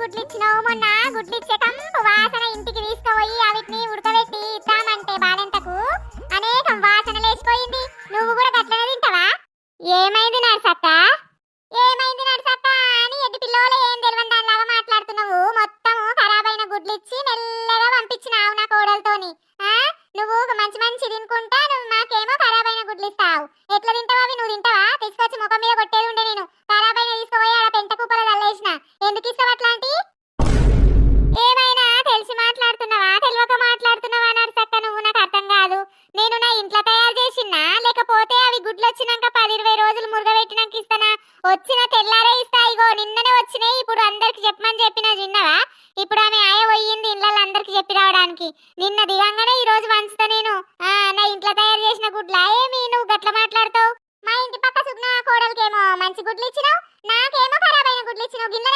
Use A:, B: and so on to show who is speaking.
A: గుడ్లు ఇచ్చినావు మొన్న గుడ్లు ఇచ్చే కంపు వాసన ఇంటికి తీసుకుపోయి అవిటిని ఉడకబెట్టి ఇద్దామంటే బాలెంతకు? అనేకం వాసన లేచిపోయింది నువ్వు కూడా గట్లనే తింటావా? ఏమైంది నర్సక్క? ఏమైంది నర్సక్క అని ఎడ్డి పిల్లోలు ఏం తెలియని దానిలాగా మాట్లాడుతున్నావు? మొత్తం ఖరాబ్ అయిన గుడ్లు ఇచ్చి మెల్లగా పంపించినావు నా కోడలతోని. నువ్వు మంచి మంచి తినుకుంటా నువ్వు మాకేమో ఖరాబ్ అయిన గుడ్లు ఇస్తావు ఎట్లా తింటావా అవి? నువ్వు తింటావా? తీసుకొచ్చి ముఖం మీద కొట్టేది ఉండే నేను. ఖరాబ్ ఎందుకు ఏమైనా తెలిసి మాట్లాడుతున్నావా? తెలియక మాట్లాడుతున్నావా నర్సక్క నువ్వు? నాకు అర్థం కాదు. నేను నా ఇంట్లో తయారు చేసినా లేకపోతే అవి గుడ్లు వచ్చినాక పది ఇరవై రోజులు మురగబెట్టినాక ఇస్తానా? వచ్చిన తెల్లారే ఇస్తా ఇగో నిన్ననే వచ్చినాయి. ఇప్పుడు అందరికి చెప్పమని చెప్పిన విన్నావా? ఇప్పుడు ఆమె ఆయ పోయింది ఇళ్ళల్లో అందరికి చెప్పి రావడానికి. నిన్న దిగంగానే ఈ రోజు వంచుతా నేను. ఆ, నా ఇంట్లో తయారు చేసిన గుడ్ల ఏమి? నువ్వు గట్ల మాట్లాడుతావు? మా ఇంటి పక్క సుగ్న కోడలకేమో మంచి గుడ్లు ఇచ్చినావు? నాకేమో ఖరాబైన గుడ్లు ఇచ్చినావు? గిన్నె